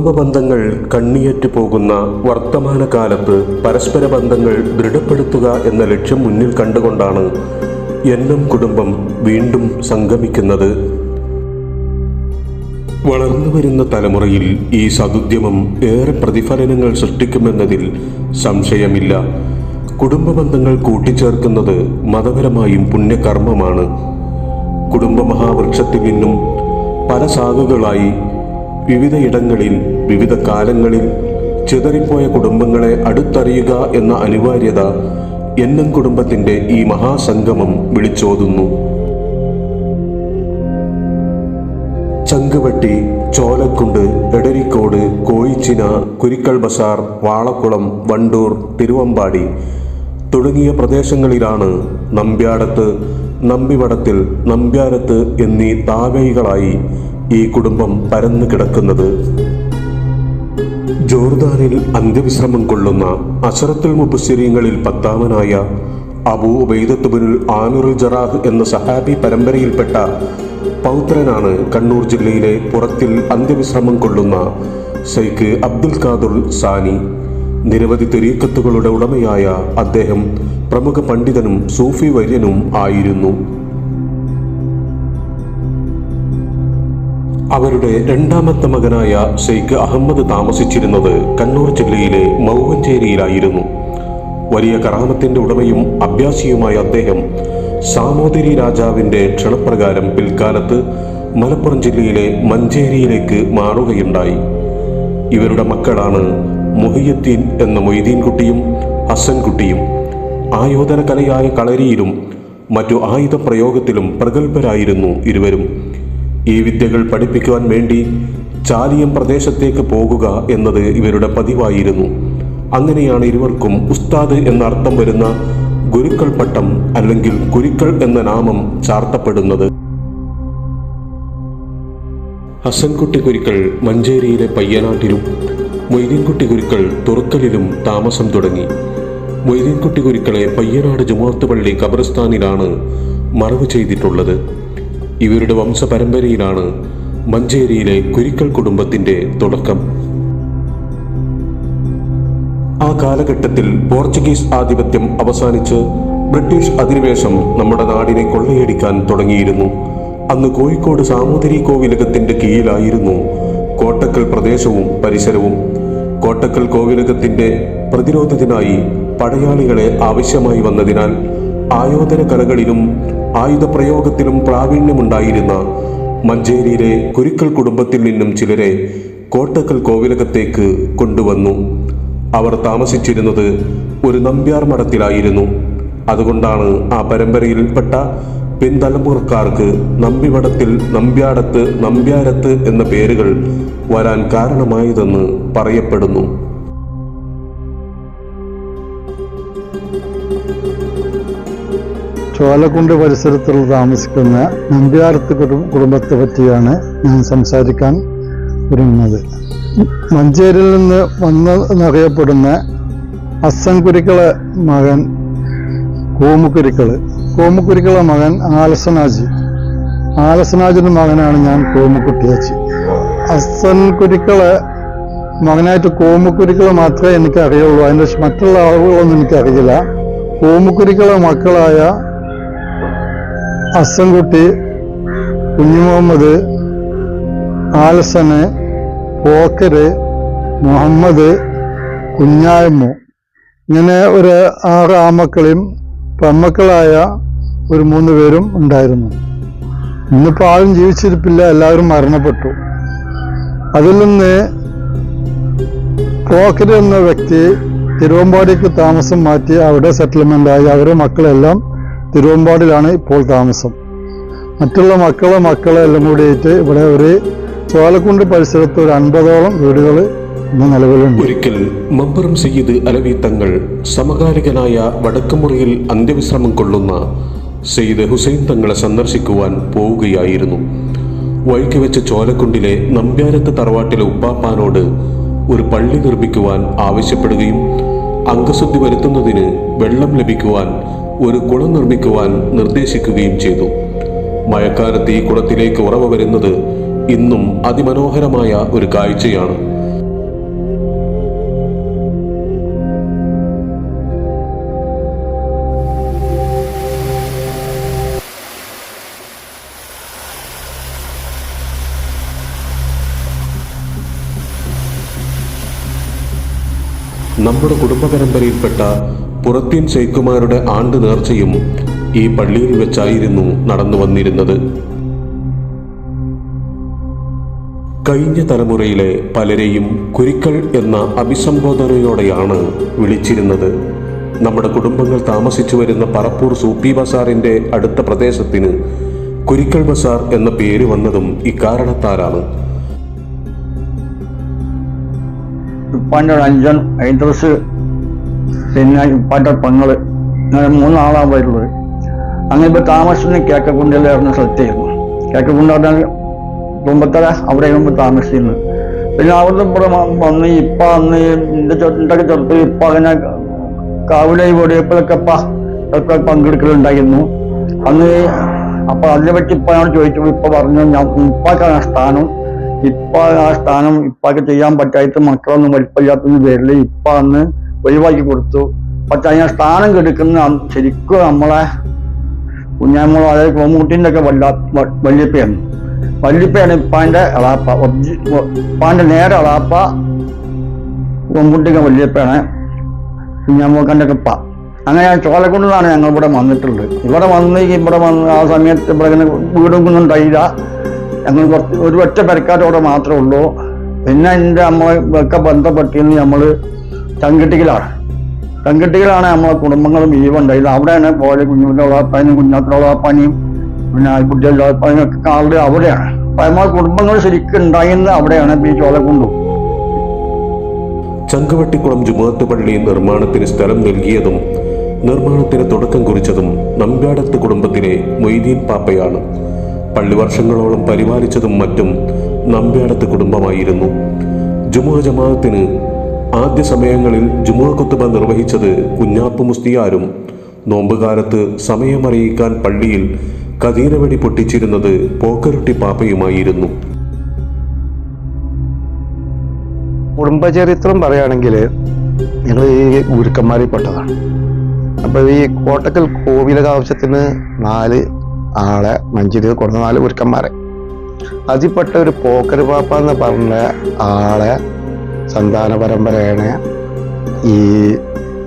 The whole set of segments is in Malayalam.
കുടുംബ ബന്ധങ്ങൾ കണ്ണിയേറ്റ് പോകുന്ന വർത്തമാനകാലത്ത് പരസ്പര ബന്ധങ്ങൾ ദൃഢപ്പെടുത്തുക എന്ന ലക്ഷ്യം മുന്നിൽ കണ്ടുകൊണ്ടാണ് എന്നും കുടുംബം വീണ്ടും സംഗമിക്കുന്നത്. വളർന്നു വരുന്ന തലമുറയിൽ ഈ സതുദ്യമം ഏറെ പ്രതിഫലനങ്ങൾ സൃഷ്ടിക്കുമെന്നതിൽ സംശയമില്ല. കുടുംബ ബന്ധങ്ങൾ കൂട്ടിച്ചേർക്കുന്നത് മതപരമായും പുണ്യകർമ്മമാണ്. കുടുംബ മഹാവൃക്ഷത്തിൽ നിന്നും പല ശാഖകളായി വിവിധ ഇടങ്ങളിൽ വിവിധ കാലങ്ങളിൽ ചിതറിപ്പോയ കുടുംബങ്ങളെ അടുത്തറിയുക എന്ന അനിവാര്യത എന്നും കുടുംബത്തിന്റെ ഈ മഹാസംഗമം വിളിച്ചോതുന്നു. ചങ്കുവട്ടി ചോലക്കുണ്ട് എടരിക്കോട് കോയിച്ചിന കുരിക്കൽ ബസാർ വാളക്കുളം വണ്ടൂർ തിരുവമ്പാടി തുടങ്ങിയ പ്രദേശങ്ങളിലാണ് നമ്പ്യാടത്ത് നമ്പിവടത്തിൽ നമ്പ്യാരത്ത് എന്നീ താവൈകളായി ഈ കുടുംബം പരന്നു കിടക്കുന്നത്. ജോർദാനിൽ അന്ത്യവിശ്രമം കൊള്ളുന്ന അഷറത്തുൽ മുബസ്സിരീങ്ങളിൽ പത്താമനായ അബൂ ഉബൈദത്തുബിനുൽ ആമിറുൽ ജറാഹ് എന്ന സഹാബി പരമ്പരയിൽപ്പെട്ട പൗത്രനാണ് കണ്ണൂർ ജില്ലയിലെ പുറത്തിൽ അന്ത്യവിശ്രമം കൊള്ളുന്ന സൈക്ക് അബ്ദുൽ ഖാദുൽ സാനി. നിരവധി തെരീക്കത്തുകളുടെ ഉടമയായ അദ്ദേഹം പ്രമുഖ പണ്ഡിതനും സൂഫി വര്യനും ആയിരുന്നു. അവരുടെ രണ്ടാമത്തെ മകനായ ഷെയ്ഖ് അഹമ്മദ് താമസിച്ചിരുന്നത് കണ്ണൂർ ജില്ലയിലെ മൗവഞ്ചേരിയിലായിരുന്നു. വലിയ കറാമത്തിന്റെ ഉടമയും അഭ്യാസിയുമായ അദ്ദേഹം സാമൂതിരി രാജാവിന്റെ ക്ഷണപ്രകാരം പിൽക്കാലത്ത് മലപ്പുറം ജില്ലയിലെ മഞ്ചേരിയിലേക്ക് മാറുകയുണ്ടായി. ഇവരുടെ മക്കളാണ് മൊഹിയദ്ദീൻ എന്ന മൊയ്തീൻ കുട്ടിയും ഹസൻ കുട്ടിയും ആയോധന കലയായ കളരിയിലും മറ്റു ആയുധ പ്രയോഗത്തിലും പ്രഗത്ഭരായിരുന്നു ഇരുവരും. ഈ വിദ്യകൾ പഠിപ്പിക്കുവാൻ വേണ്ടി ചാലിയം പ്രദേശത്തേക്ക് പോകുക എന്നത് ഇവരുടെ പതിവായിരുന്നു. അങ്ങനെയാണ് ഇരുവർക്കും ഉസ്താദ് എന്ന അർത്ഥം വരുന്ന ഗുരുക്കൾ പട്ടം അല്ലെങ്കിൽ ഗുരുക്കൾ എന്ന നാമം ചാർത്തപ്പെടുന്നത്. ഹസൻകുട്ടി ഗുരുക്കൾ മഞ്ചേരിയിലെ പയ്യനാട്ടിലും മൊയ്തീൻകുട്ടി ഗുരുക്കൾ തുറക്കലിലും താമസം തുടങ്ങി. മൊയ്തീൻകുട്ടി ഗുരുക്കളെ പയ്യനാട് ജുമാത്ത് പള്ളി ഖബർസ്ഥാനിലാണ് മറവ് ചെയ്തിട്ടുള്ളത്. ഇവരുടെ വംശപരമ്പരയിലാണ് മഞ്ചേരിയിലെ കുരിക്കൽ കുടുംബത്തിന്റെ തുടക്കം. ആ കാലഘട്ടത്തിൽ പോർച്ചുഗീസ് ആധിപത്യം അവസാനിച്ച് ബ്രിട്ടീഷ് അധിനിവേശം നമ്മുടെ നാടിനെ കൊള്ളയടിക്കാൻ തുടങ്ങിയിരുന്നു. അന്ന് കോഴിക്കോട് സാമൂതിരി കോവിലകത്തിന്റെ കീഴിലായിരുന്നു കോട്ടക്കൽ പ്രദേശവും പരിസരവും. കോട്ടക്കൽ കോവിലകത്തിന്റെ പ്രതിരോധത്തിനായി പടയാളികളെ ആവശ്യമായി വന്നതിനാൽ ആയോധന കലകളിലും ആയുധപ്രയോഗത്തിലും പ്രാവീണ്യമുണ്ടായിരുന്ന മഞ്ചേരിയിലെ കുരുക്കൽ കുടുംബത്തിൽ നിന്നും ചിലരെ കോട്ടക്കൽ കോവിലകത്തേക്ക് കൊണ്ടുവന്നു. അവർ താമസിച്ചിരുന്നത് ഒരു നമ്പ്യാർ മഠത്തിലായിരുന്നു. അതുകൊണ്ടാണ് ആ പരമ്പരയിൽപ്പെട്ട പിൻതലമുറക്കാർക്ക് നമ്പിവടത്തിൽ നമ്പ്യാടത്ത് നമ്പ്യാരത്ത് എന്ന പേരുകൾ വരാൻ കാരണമായതെന്ന് പറയപ്പെടുന്നു. ചോലക്കുണ്ട് പരിസരത്തുള്ള താമസിക്കുന്ന നമ്പ്യാർത്ത് കുടുംബത്തെ പറ്റിയാണ് ഞാൻ സംസാരിക്കാൻ ഒരുങ്ങുന്നത്. മഞ്ചേരിയിൽ നിന്ന് വന്നറിയപ്പെടുന്ന അസൻ കുരിക്കളെ മകൻ കോമുക്കുരിക്കൾ കോമുക്കുരിക്കളെ മകൻ ആലസനാജി. ആലസനാജിന്റെ മകനാണ് ഞാൻ കോമുക്കുട്ടിയാച്ചി അസൻ കുരിക്കളെ മകനായിട്ട് കോമുക്കുരിക്കളെ മാത്രമേ എനിക്ക് അറിയുള്ളൂ അതിന്റെ മറ്റുള്ള ആളുകളൊന്നും എനിക്കറിയില്ല. കോമുക്കുരിക്കളെ മക്കളായ അസൻകുട്ടി കുഞ്ഞുമുഹമ്മദ് ആലസന് പോക്കര് മുഹമ്മദ് കുഞ്ഞായമ്മു. ഇങ്ങനെ ഒരു ആറ് ആമക്കളെയും പെമ്മക്കളായ ഒരു മൂന്ന് പേരും ഉണ്ടായിരുന്നു. ഇന്നിപ്പോൾ ആരും ജീവിച്ചിരിപ്പില്ല എല്ലാവരും മരണപ്പെട്ടു. അതിൽ നിന്ന് പോക്കര് എന്ന വ്യക്തി തിരുവമ്പാടിക്ക് താമസം മാറ്റി അവിടെ സെറ്റിൽമെന്റ് ആയി. അവരുടെ മക്കളെല്ലാം തിരുവമ്പാടിലാണ് ഇപ്പോൾ താമസം. മറ്റുള്ള മക്കളെ മക്കളെ എല്ലാം കൂടിയിട്ട് ഇവിടെ ഒരു ചോലക്കുണ്ട് പരിസരത്ത് ഒരു അൻപതോളം വീടുകൾ ഇന്ന് നിലവിലുണ്ട്. ഒരിക്കൽ മമ്പറം സയ്യിദ് അലവി തങ്ങൾ സമകാലികനായ വടക്കുമുറിയിൽ അന്ത്യവിശ്രമം കൊള്ളുന്ന സയ്യിദ് ഹുസൈൻ തങ്ങളെ സന്ദർശിക്കുവാൻ പോവുകയായിരുന്നു. വഴിക്ക് വെച്ച് ചോലക്കുണ്ടിലെ നമ്പ്യാരത്ത് തറവാട്ടിലെ ഉപ്പാപ്പാനോട് ഒരു പള്ളി നിർമ്മിക്കുവാൻ ആവശ്യപ്പെടുകയും അംഗശുദ്ധി വരുത്തുന്നതിന് വെള്ളം ലഭിക്കുവാൻ ഒരു കുളം നിർമ്മിക്കുവാൻ നിർദ്ദേശിക്കുകയും ചെയ്തു. മഴക്കാലത്ത് ഈ കുളത്തിലേക്ക് ഉറവ വരുന്നത് ഇന്നും അതിമനോഹരമായ ഒരു കാഴ്ചയാണ്. നമ്മുടെ കുടുംബ പരമ്പരയിൽപ്പെട്ട പുറത്യൻ ശൈഖുമാരുടെ ആണ്ട് നേർച്ചയും ഈ പള്ളിയിൽ വെച്ചായിരുന്നു നടന്നു വന്നിരുന്നത്. കഴിഞ്ഞ തലമുറയിലെ പലരെയും കുരിക്കൾ എന്ന അഭിസംബോധനയോടെയാണ് വിളിച്ചിരുന്നത്. നമ്മുടെ കുടുംബങ്ങൾ താമസിച്ചു വരുന്ന പറപ്പൂർ സൂപ്പി ബസാറിന്റെ അടുത്ത പ്രദേശത്തിന് കുരിക്കൾ ബസാർ എന്ന പേര് വന്നതും ഇക്കാരണത്താലാണ്. ഉപ്പാന്റെ അഞ്ചൻ ഐദ്രസ് പിന്നെ ഇപ്പാട്ട പെങ്ങൾ. അങ്ങനെ മൂന്നാളാണ് വരുന്നത്. അങ്ങനെ ഇപ്പോൾ താമസിക്കുന്ന കേക്കക്കുണ്ടിലായിരുന്ന സ്ഥലത്തായിരുന്നു പറഞ്ഞാൽ കുടുംബത്തല അവിടെ ഇപ്പൊ താമസിച്ചിരുന്നു പിന്നെ അവിടുന്ന് ഇവിടെ വന്ന് ഇപ്പ അന്ന് എന്റെ എന്റെ ചെറുപ്പം ഇപ്പ അങ്ങനെ കാവിലായി ഓടിയപ്പോഴൊക്കെ ഇപ്പ ഒക്കെ പങ്കെടുക്കലുണ്ടായിരുന്നു. അന്ന് അപ്പൊ അതിനെ പറ്റി ഇപ്പൊ ഞാൻ ചോദിച്ചു. ഇപ്പൊ പറഞ്ഞു ഞാൻ ഇപ്പാക്കാണ് ആ സ്ഥാനം. ഇപ്പ ആ സ്ഥാനം ഇപ്പൊക്കെ ചെയ്യാൻ പറ്റാത്ത മക്കളൊന്നും വലിപ്പമില്ലാത്തതിന് പേരിൽ ഇപ്പ അന്ന് ഒഴിവാക്കി കൊടുത്തു. പക്ഷെ അതിനെ സ്ഥാനം കെടുക്കുന്ന ശരിക്കും നമ്മളെ കുഞ്ഞാമ്മളോ അതായത് കോമൂട്ടിന്റെ ഒക്കെ വല്ല വല്യപ്പയാണ്. വല്യപ്പയാണ് ഇപ്പാന്റെ അളാപ്പ. ഇപ്പാന്റെ നേരെ അളാപ്പ കോമ്പൂട്ടിക്ക് വല്യപ്പയാണ് കുഞ്ഞാമ്മക്കന്റെ ഒക്കെ പ അങ്ങനെ ചോലക്കുണ്ടിലാണ് ഞങ്ങൾ ഇവിടെ വന്നിട്ടുള്ളത്. ഇവിടെ വന്ന് ഇവിടെ വന്ന് ആ സമയത്ത് ഇവിടെ ഇങ്ങനെ വീടൊന്നും ഉണ്ടായില്ല. ഞങ്ങൾ കുറച്ച് ഒരു ഒറ്റ പെരക്കാരോടെ മാത്രമേ ഉള്ളൂ. പിന്നെ എന്റെ നമ്മളെ ഒക്കെ ബന്ധപ്പെട്ടിരുന്ന് നമ്മൾ ചങ്കട്ടിക്കലാണ് ചങ്കട്ടിക്കലാണ് നമ്മളെ കുടുംബങ്ങളും ഈവുണ്ടായത് അവിടെയാണ് പോലെ കുഞ്ഞുങ്ങളോളാപ്പാനും കുഞ്ഞാത്തിലോളാപ്പാനെയും പിന്നെ കുട്ടികളുടെ ഉള്ളപ്പനിയും ഒക്കെ കാളുടെ അവിടെയാണ്. അപ്പൊ നമ്മളെ കുടുംബങ്ങൾ ശരിക്കും ഉണ്ടായിരുന്നത് അവിടെയാണ് ഈ ചോലക്കുണ്ടും. ചങ്കവട്ടിക്കുളം ജുമാത്ത് പള്ളി നിർമ്മാണത്തിന് സ്ഥലം നൽകിയതും നിർമ്മാണത്തിന് തുടക്കം കുറിച്ചതും നമ്പ്യാടത്ത് കുടുംബത്തിലെ മൊയ്തീൻ പാപ്പയാണ്. പള്ളി വർഷങ്ങളോളം പരിപാലിച്ചതും മറ്റും നമ്പ്യാടത്ത് കുടുംബമായിരുന്നു. ജുമാ ജമാഅത്തിന് ആദ്യ സമയങ്ങളിൽ ജുമാ കുത്തുബ നിർവഹിച്ചത് കുഞ്ഞാപ്പ് മുസ്തിയാരും. നോമ്പുകാലത്ത് സമയമറിയിക്കാൻ പള്ളിയിൽ കതീരവെടി പൊട്ടിച്ചിരുന്നത് പോക്കരുട്ടി പാപ്പയുമായിരുന്നു. കുടുംബചരിത്രം പറയുകയാണെങ്കിൽ ഞങ്ങൾ ഈ ഗുരുക്കന്മാരിൽ പെട്ടതാണ് അപ്പോൾ ഈ കോട്ടക്കൽ കോവിലകാവശ്യത്തിന് നാല് ആളെ മഞ്ചിരി കൊടുത്ത നാല് ഗുരുക്കന്മാരെ. അതിൽപ്പെട്ട ഒരു പോക്കർ പാപ്പ എന്ന് പറഞ്ഞ ആളെ സന്താന പരമ്പരയാണ് ഈ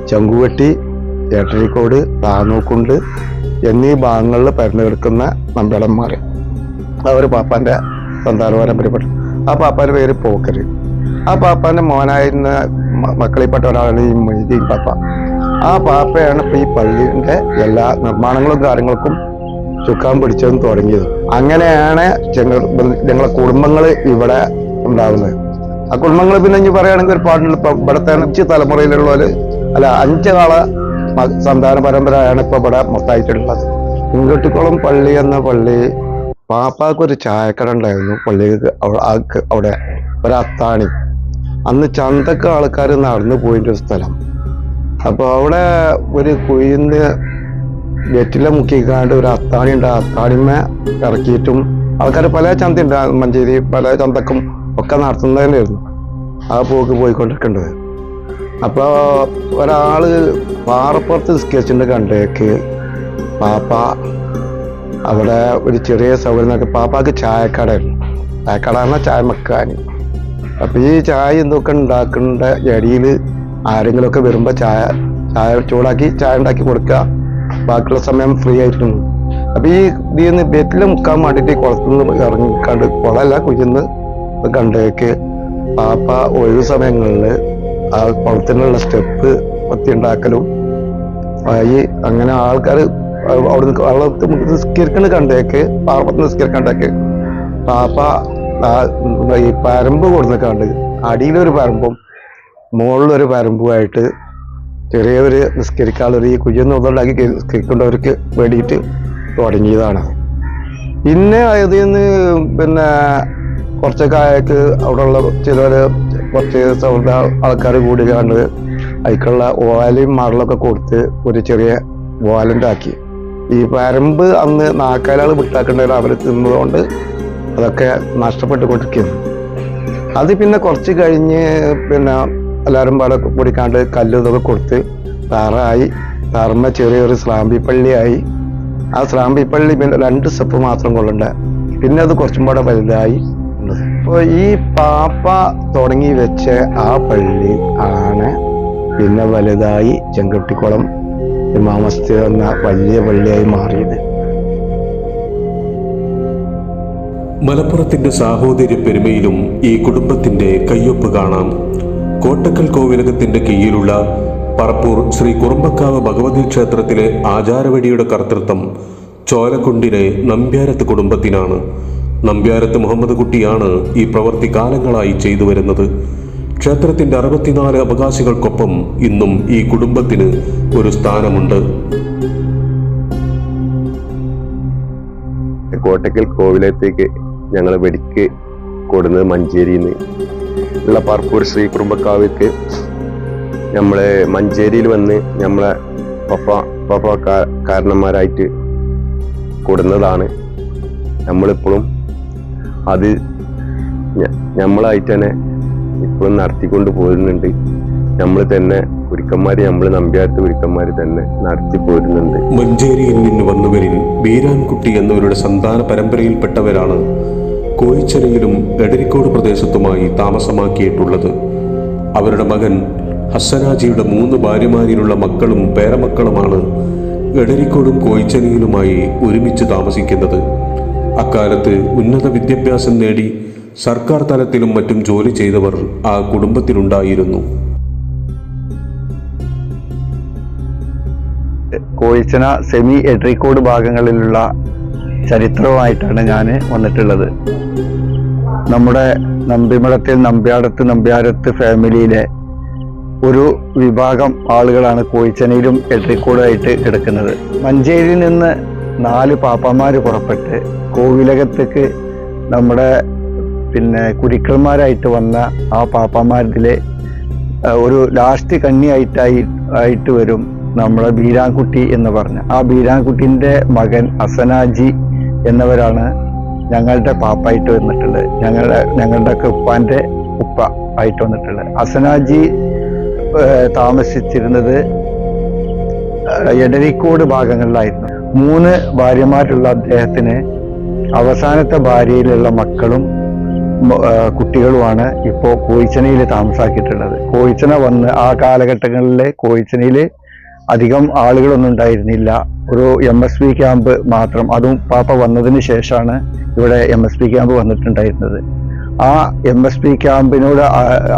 ചങ്കുവെട്ടി ഏട്ടരിക്കോട് താനൂക്കുണ്ട് എന്നീ ഭാഗങ്ങളിൽ പരന്നു കിടക്കുന്ന നമ്പടന്മാർ അവർ പാപ്പാന്റെ സന്താന പരമ്പരപ്പെട്ടു ആ പാപ്പാന്റെ പേര് പോക്കർ ആ പാപ്പാന്റെ മോനായിരുന്ന മക്കളിൽപ്പെട്ട ഒരാളാണ് ഈ മൊയ്തീൻ പാപ്പ. ആ പാപ്പയാണ് ഇപ്പോൾ ഈ പള്ളിയുടെ എല്ലാ നിർമ്മാണങ്ങളും കാര്യങ്ങൾക്കും ചുക്കാൻ പിടിച്ചതും തുടങ്ങിയത്. അങ്ങനെയാണ് ഞങ്ങൾ ഞങ്ങളെ കുടുംബങ്ങൾ ഇവിടെ ഉണ്ടാവുന്നത് ആ കുടുംബങ്ങൾ പിന്നെ ഇനി പറയുകയാണെങ്കിൽ ഒരു പാടുണ്ട് ഇപ്പൊ ഇവിടുത്തെ അഞ്ച് തലമുറയിലുള്ളവർ അല്ല അഞ്ച് മ- സന്താന പരമ്പരയാണ് ഇപ്പൊ ഇവിടെ മൊത്തമായിട്ടുള്ളത്. പെൺകുട്ടിക്കുളം പള്ളി എന്ന പള്ളി പാപ്പാക്കൊരു ചായക്കട ഉണ്ടായിരുന്നു പള്ളിക്ക് അവ- അവിടെ ഒരു അത്താണി. അന്ന് ചന്തക്ക് ആൾക്കാർ നടന്നു പോയിന്റെ ഒരു സ്ഥലം. അപ്പൊ അവിടെ ഒരു കുയിന്ന് വെറ്റില മുക്കിക്കാണ്ട് ഒരു അത്താണി ഉണ്ട്. അത്താണിമ്മ അത്താണിമേ ഇറക്കിയിട്ടും ആൾക്കാർ പല ചന്ത ഉണ്ട് മഞ്ചേരി പല ചന്തക്കും ഒക്കെ നടത്തുന്നതന്നെയായിരുന്നു ആ പോക്ക് പോയിക്കൊണ്ടിരിക്കേണ്ടത് അപ്പോൾ ഒരാൾ പാറപ്പുറത്ത് സ്കെച്ചിന്റെ കണ്ടേക്ക്. പാപ്പ അവിടെ ഒരു ചെറിയ സൗകര്യം നോക്കി പാപ്പാക്ക് ചായക്കടയായിരുന്നു ചായക്കട പറഞ്ഞാൽ ചായ മക്കാനി. അപ്പം ഈ ചായ എന്തൊക്കെ ഉണ്ടാക്കേണ്ട? ഇടയിൽ ആരെങ്കിലുമൊക്കെ വരുമ്പോൾ ചായ ചായ ചൂടാക്കി ചായ ഉണ്ടാക്കി കൊടുക്കുക. ബാക്കിയുള്ള സമയം ഫ്രീ ആയിട്ടുണ്ട്. അപ്പോൾ ഈ ഇതിൽ നിന്ന് ബെറ്റിൽ മുക്കാൻ വേണ്ടിയിട്ട് കുളത്തുനിന്ന് ഇറങ്ങിക്കാണ്ട് കുളമല്ല കുഴിന്ന് കണ്ടേക്ക് പാപ്പ ഒഴിവ് സമയങ്ങളിൽ ആ കുളത്തിനുള്ള സ്റ്റെപ്പ് ഒത്തി ഉണ്ടാക്കലും ആയി അങ്ങനെ ആൾക്കാർ അവിടെ വെള്ളത്ത് നിസ്കരിക്കണ കണ്ടേക്ക് പാർപ്പത്ത് നിസ്കരിക്കണ്ടേക്ക് പാപ്പ ഈ പരമ്പ് കൊടുന്ന് കണ്ട് അടിയിലൊരു പരമ്പും മുകളിലൊരു പരമ്പുമായിട്ട് ചെറിയൊരു നിസ്കരിക്കാനുള്ളൊരു ഈ കുഞ്ഞു ഒന്നുണ്ടാക്കി നിസ്കരിക്കേണ്ടവർക്ക് വേണ്ടിയിട്ട് തുടങ്ങിയതാണ്. പിന്നെ അതിൽ നിന്ന് പിന്നെ കുറച്ചൊക്കെ ആയക്ക് അവിടെയുള്ള ചിലർ കുറച്ച് സൗഹൃദ ആൾക്കാർ കൂടി കണ്ട് അതിക്കുള്ള ഓലയും മടലൊക്കെ കൊടുത്ത് ഒരു ചെറിയ ഓലുണ്ടാക്കി. ഈ പരമ്പ് അന്ന് നാക്കാലാൾ വിട്ടാക്കേണ്ടത് അവർ തിന്നതുകൊണ്ട് അതൊക്കെ നഷ്ടപ്പെട്ടുകൊണ്ടിരിക്കുന്നു അത് പിന്നെ കുറച്ച് കഴിഞ്ഞ് പിന്നെ എല്ലാവരും പാടെ പൊടിക്കാണ്ട് കല്ല് ഇതൊക്കെ കൊടുത്ത് താറായി താറമ്മ ചെറിയൊരു സ്ലാമ്പി പള്ളിയായി. ആ സ്ലാമ്പി പള്ളി പിന്നെ രണ്ട് സ്റ്റെപ്പ് മാത്രം കൊള്ളണ്ട. പിന്നെ അത് കുറച്ചും കൂടെ വലുതായി. അപ്പോൾ ഈ പാപ്പ തുടങ്ങി വെച്ച ആ പള്ളി ആണ് പിന്നെ വലുതായി ചെങ്കുട്ടിക്കുളം ഇമാമസ്തി എന്ന വലിയ പള്ളിയായി മാറിയത്. മലപ്പുറത്തിന്റെ സാഹോദര്യ പെരുമയിലും ഈ കുടുംബത്തിന്റെ കയ്യൊപ്പ് കാണാം. കോട്ടക്കൽ കോവിലകത്തിന്റെ കീഴിലുള്ള പറപ്പൂർ ശ്രീ കുറുമ്പക്കാവ് ഭഗവതി ക്ഷേത്രത്തിലെ ആചാരവടിയുടെ കർത്തൃത്വം ചോലക്കുണ്ടിലെ നമ്പ്യാരത്ത് കുടുംബത്തിനാണ്. നമ്പ്യാരത്ത് മുഹമ്മദ് കുട്ടിയാണ് ഈ പ്രവൃത്തി കാലങ്ങളായി ചെയ്തു വരുന്നത്. ക്ഷേത്രത്തിന്റെ അറുപത്തിനാല് അവകാശികൾക്കൊപ്പം ഇന്നും ഈ കുടുംബത്തിന് ഒരു സ്ഥാനമുണ്ട്. കോട്ടക്കൽ കോവിലത്തേക്ക് ഞങ്ങൾ വെടിക്ക് കൊടുന്നത് മഞ്ചേരിയിൽ നിന്ന് ഉള്ള പാർപ്പൂർ ശ്രീ കുടുംബക്കാവിക്ക് നമ്മളെ മഞ്ചേരിയിൽ വന്ന് നമ്മളെ പപ്പ പപ്പ കാരണന്മാരായിട്ട് കൊടുന്നതാണ്. നമ്മളിപ്പോഴും അത് നമ്മളായിട്ട് തന്നെ ഇപ്പോഴും നടത്തിക്കൊണ്ട് പോരുന്നുണ്ട്. നമ്മൾ തന്നെ ഗുരുക്കന്മാര് നമ്മൾ നമ്പ്യാർത്ത ഗുരുക്കന്മാര് തന്നെ നടത്തി പോരുന്നുണ്ട്. മഞ്ചേരിയിൽ നിന്ന് വന്നവരിൽ ബീരാൻകുട്ടി എന്നവരുടെ സന്താന പരമ്പരയിൽപ്പെട്ടവരാണ് കോയിച്ചരയിലും എടരിക്കോട് പ്രദേശത്തുമായി താമസമാക്കിയിട്ടുള്ളത്. അവരുടെ മകൻ ഹസ്സനാജിയുടെ മൂന്ന് ഭാര്യമാരിലുള്ള മക്കളും പേരമക്കളുമാണ് എടരിക്കോടും കോയിച്ചനയിലുമായി ഒരുമിച്ച് താമസിക്കുന്നത്. അക്കാലത്ത് ഉന്നത വിദ്യാഭ്യാസം നേടി സർക്കാർ തലത്തിലും മറ്റും ജോലി ചെയ്തവർ ആ കുടുംബത്തിലുണ്ടായിരുന്നു. കോഴിച്ചന സെമി എഡ്രിക്കോട് ഭാഗങ്ങളിലുള്ള ചരിത്രമായിട്ടാണ് ഞാൻ വന്നിട്ടുള്ളത്. നമ്മുടെ നമ്പിമഠത്തിൽ നമ്പ്യാടത്ത് നമ്പ്യാരത്ത് ഫാമിലിയിലെ ഒരു വിഭാഗം ആളുകളാണ് കോഴിച്ചനയിലും എഡ്രിക്കോടുമായിട്ട് കിടക്കുന്നത്. മഞ്ചേരിയിൽ നിന്ന് നാല് പാപ്പന്മാർ പുറപ്പെട്ട് കോവിലകത്തേക്ക് നമ്മുടെ പിന്നെ കുരുക്കന്മാരായിട്ട് വന്ന ആ പാപ്പന്മാരിലെ ഒരു ലാസ്റ്റ് കണ്ണിയായിട്ടായി ആയിട്ട് വരും നമ്മുടെ ബീരാൻകുട്ടി എന്ന് പറഞ്ഞ. ആ ബീരാൻകുട്ടിന്റെ മകൻ അസനാജി എന്നവരാണ് ഞങ്ങളുടെ പാപ്പായിട്ട് വന്നിട്ടുള്ളത്. ഞങ്ങളുടെ ഞങ്ങളുടെ ഒക്കെ ഉപ്പാന്റെ ഉപ്പ ആയിട്ട് വന്നിട്ടുള്ളത്. അസനാജി താമസിച്ചിരുന്നത് എടരിക്കോട് ഭാഗങ്ങളിലായിരുന്നു. മൂന്ന് ഭാര്യമാരുള്ള അദ്ദേഹത്തിന് അവസാനത്തെ ഭാര്യയിലുള്ള മക്കളും കുട്ടികളുമാണ് ഇപ്പോൾ കോയിച്ചനയിൽ താമസാക്കിയിട്ടുള്ളത്. കോയിച്ചന വന്ന് ആ കാലഘട്ടങ്ങളിൽ കോയിച്ചനയിൽ അധികം ആളുകളൊന്നും ഉണ്ടായിരുന്നില്ല. ഒരു എം എസ് പി ക്യാമ്പ് മാത്രം. അതും പാപ്പ വന്നതിന് ശേഷമാണ് ഇവിടെ എം എസ് പി ക്യാമ്പ് വന്നിട്ടുണ്ടായിരുന്നത്. ആ എം എസ് പി ക്യാമ്പിനോട്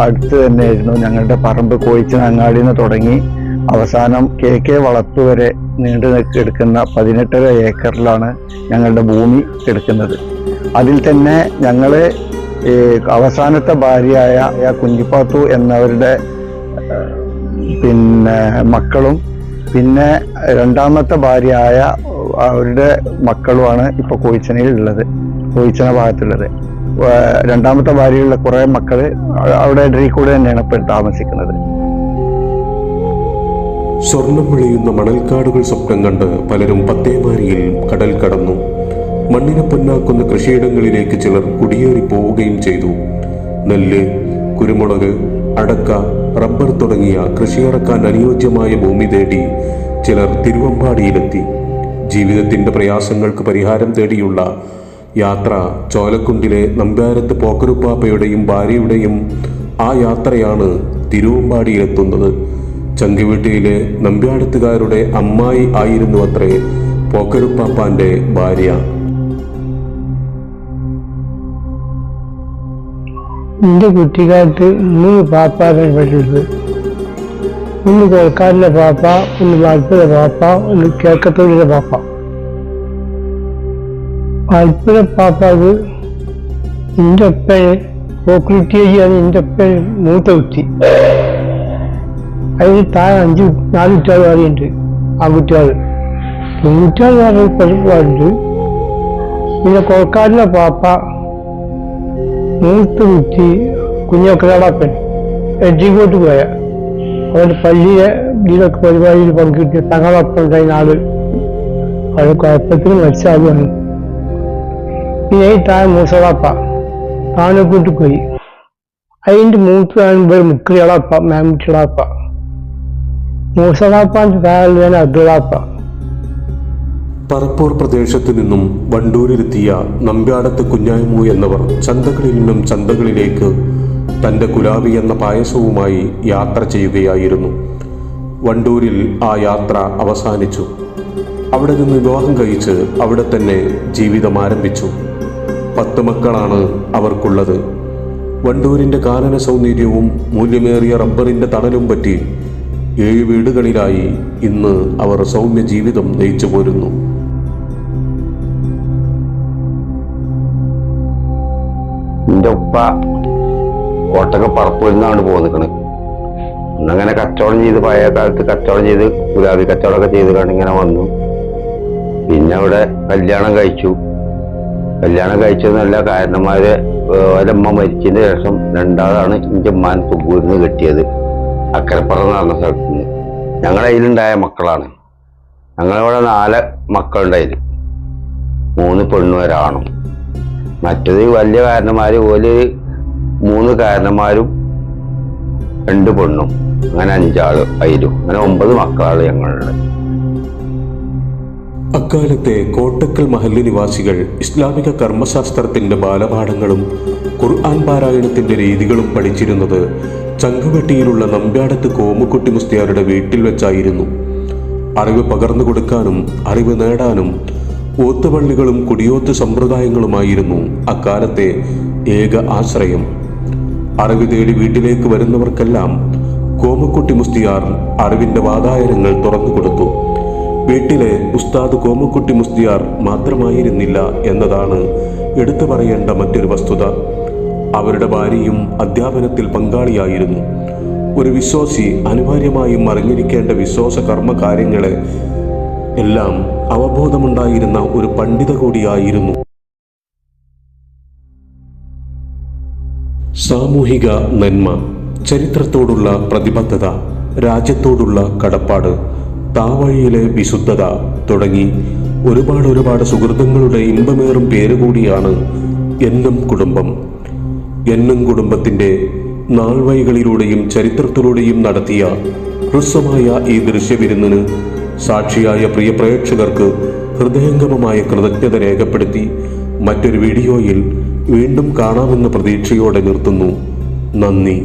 അടുത്ത് തന്നെയായിരുന്നു ഞങ്ങളുടെ പറമ്പ്. കോയിച്ചന അങ്ങാടിയിൽ നിന്ന് തുടങ്ങി അവസാനം കെ കെ വളപ്പ് വരെ നീണ്ടു നിൽക്ക് എടുക്കുന്ന പതിനെട്ടര ഏക്കറിലാണ് ഞങ്ങളുടെ ഭൂമി എടുക്കുന്നത്. അതിൽ തന്നെ ഞങ്ങൾ അവസാനത്തെ ഭാര്യയായ കുഞ്ഞിപ്പാത്തു എന്നവരുടെ പിന്നെ മക്കളും പിന്നെ രണ്ടാമത്തെ ഭാര്യയായ അവരുടെ മക്കളുമാണ് ഇപ്പോൾ കോയിച്ചനയിൽ ഉള്ളത് കോയിച്ചന ഭാഗത്തുള്ളത്. രണ്ടാമത്തെ ഭാര്യയുള്ള കുറേ മക്കൾ അവിടെ ഡ്രീക്കൂടെ തന്നെയാണ് ഇപ്പോൾ താമസിക്കുന്നത്. സ്വർണം വിളയുന്ന മണൽക്കാടുകൾ സ്വപ്നം കണ്ട് പലരും പത്തേമാരിയിൽ കടൽ കടന്നു. മണ്ണിനെ പൊന്നാക്കുന്ന കൃഷിയിടങ്ങളിലേക്ക് ചിലർ കുടിയേറി പോവുകയും ചെയ്തു. നെല്ല് കുരുമുളക് അടക്ക റബ്ബർ തുടങ്ങിയ കൃഷിയിറക്കാൻ അനുയോജ്യമായ ഭൂമി തേടി ചിലർ തിരുവമ്പാടിയിലെത്തി. ജീവിതത്തിന്റെ പ്രയാസങ്ങൾക്ക് പരിഹാരം തേടിയുള്ള യാത്ര ചോലക്കുണ്ടിലെ നമ്പ്യാരത്ത് പോക്കരുപ്പാപ്പയുടെയും ഭാര്യയുടെയും ആ യാത്രയാണ് തിരുവമ്പാടിയിലെത്തുന്നത്. ചങ്കുവീട്ടിയിലെ നമ്പ്യാടത്തുകാരുടെ അമ്മായി ആയിരുന്നു അത്രേ പോക്കരുപ്പാപ്പാന്റെ ഭാര്യ. എന്റെ കുട്ടിക്കാലത്ത് മൂന്ന് പാപ്പാരാണ് പഠിച്ചത് ഒന്ന് കോൽക്കാടിന്റെ പാപ്പ ഒന്ന് വാൽപ്പുര പാപ്പ ഒന്ന് കേക്കത്തോടിന്റെ പാപ്പ. വാൽപ്പുര പാപ്പാക്ക് എന്റെ ഒപ്പന് പോക്കുരുട്ടിയാണ് എന്റെ ഒപ്പനെ മൂത്ത കുട്ടി. അതിന് താഴെ അഞ്ച് നാല് കുട്ടികൾ വേറെയുണ്ട്. ആ കുട്ടികൾ പെൺകുട്ടികൾ വേറെ പഠിപ്പാടുണ്ട് പിന്നെ കോൽക്കാടിന്റെ പാപ്പ മൂത്ത് കുട്ടി കുഞ്ഞക്കടപ്പൻ എഡ്ജിക്കോട്ട് പോയ. അവരുടെ പള്ളിയെ ഇതിലൊക്കെ പരിപാടിയിൽ പങ്കിട്ട് തങ്ങളൊപ്പം ഉണ്ടായിരുന്ന ആൾ അത് കുഴപ്പത്തിന് മരിച്ചാലുമാണ് പിന്നെ താൻ താഴെ മൂസളാപ്പ താനെ കൂട്ടി പോയി. അതിന്റെ മൂത്ത് കാണുമ്പോൾ മുക്കിളിളാപ്പ മാമുട്ടിളാപ്പ പറപ്പൂർ പ്രദേശത്തു നിന്നും വണ്ടൂരിലെത്തിയ നമ്പ്യാടത്ത് കുഞ്ഞായ്മു എന്നവർ ചന്തകളിൽ നിന്നും ചന്തകളിലേക്ക് തന്റെ കുലാവി എന്ന പായസവുമായി യാത്ര ചെയ്യുകയായിരുന്നു. വണ്ടൂരിൽ ആ യാത്ര അവസാനിച്ചു. അവിടെ നിന്ന് വിവാഹം കഴിച്ച് അവിടെ തന്നെ ജീവിതം ആരംഭിച്ചു. പത്ത് മക്കളാണ് അവർക്കുള്ളത്. വണ്ടൂരിന്റെ കാനന സൗന്ദര്യവും മൂല്യമേറിയ റബ്ബറിന്റെ തണലും പറ്റി ഏഴ് വീടുകളിലായി ഇന്ന് അവർ സൗമ്യ ജീവിതം നയിച്ചു പോരുന്നു. എന്റെ ഉപ്പ കോട്ടക്ക പറപ്പൂരിന്നാണ് പോന്നിക്കണ് അന്നങ്ങനെ കച്ചവടം ചെയ്ത് പഴയ കാലത്ത് കച്ചവടം ചെയ്ത് ഗുലാബി കച്ചവടമൊക്കെ ചെയ്ത് കണ്ടിങ്ങനെ വന്നു. പിന്നെ അവിടെ കല്യാണം കഴിച്ചു. കല്യാണം കഴിച്ചതെന്നല്ല കാരണന്മാര് ഒരമ്മ മരിച്ചതിന് ശേഷം രണ്ടാളാണ് എന്റെ ഉമ്മാൻ തുമ്പൂരിന്ന് കിട്ടിയത്. അക്കരപ്പുറം എന്ന് പറഞ്ഞ സ്ഥലത്ത് നിന്ന് ഞങ്ങളുടെ അതിലുണ്ടായ മക്കളാണ്. ഞങ്ങളിവിടെ നാല് മക്കളുണ്ടായിരുന്നു. മൂന്ന് പെണ്ണും ഒരാണും. മറ്റത് വലിയ കാരണന്മാർ പോലെ മൂന്ന് കാരണന്മാരും രണ്ട് പെണ്ണും അങ്ങനെ അഞ്ചാൾ അതിലും അങ്ങനെ ഒമ്പത് മക്കളാണ് ഞങ്ങളുടെ അക്കാലത്തെ കോട്ടക്കൽ മഹല്ല് നിവാസികൾ ഇസ്ലാമിക കർമ്മശാസ്ത്രത്തിന്റെ ബാലപാഠങ്ങളും ഖുർആൻ പാരായണത്തിന്റെ രീതികളും പഠിച്ചിരുന്നത് ചങ്കുവെട്ടിയിലുള്ള നമ്പ്യാടത്ത് കോമുക്കുട്ടി മുസ്തിയാരുടെ വീട്ടിൽ വെച്ചായിരുന്നു. അറിവ് പകർന്നു കൊടുക്കാനും അറിവ് നേടാനും ഓത്തുപള്ളികളും കുടിയോത്ത് സമ്പ്രദായങ്ങളുമായിരുന്നു അക്കാലത്തെ ഏക ആശ്രയം. അറിവ് തേടി വീട്ടിലേക്ക് വരുന്നവർക്കെല്ലാം കോമക്കുട്ടി മുസ്തിയാർ അറിവിന്റെ വാതായനങ്ങൾ തുറന്നു കൊടുത്തു. വീട്ടിലെ ഉസ്താദ് കോമുക്കുട്ടി മുസ്തിയാർ മാത്രമായിരുന്നില്ല എന്നതാണ് എടുത്തു പറയേണ്ട മറ്റൊരു വസ്തുത. അവരുടെ ഭാര്യയും അധ്യാപനത്തിൽ പങ്കാളിയായിരുന്നു. ഒരു വിശ്വാസി അനിവാര്യമായും അറിഞ്ഞിരിക്കേണ്ട വിശ്വാസ കർമ്മ കാര്യങ്ങളെ എല്ലാം അവബോധമുണ്ടായിരുന്ന ഒരു പണ്ഡിത കൂടിയായിരുന്നു. സാമൂഹിക നന്മ ചരിത്രത്തോടുള്ള പ്രതിബദ്ധത രാജ്യത്തോടുള്ള കടപ്പാട് താവഴിയിലെ വിശുദ്ധത തുടങ്ങി ഒരുപാട് ഒരുപാട് സുഹൃത്തുക്കളുടെ ഇമ്പമേറും പേരുകൂടിയാണ് എന്നും കുടുംബം. എന്നും കുടുംബത്തിന്റെ നാൾവഴികളിലൂടെയും ചരിത്രത്തിലൂടെയും നടത്തിയ ഹ്രസ്വമായ ഈ ദൃശ്യവിരുന്നിന് സാക്ഷിയായ പ്രിയ പ്രേക്ഷകർക്ക് ഹൃദയംഗമമായ കൃതജ്ഞത രേഖപ്പെടുത്തി മറ്റൊരു വീഡിയോയിൽ വീണ്ടും കാണാമെന്ന പ്രതീക്ഷയോടെ നിർത്തുന്നു. നന്ദി.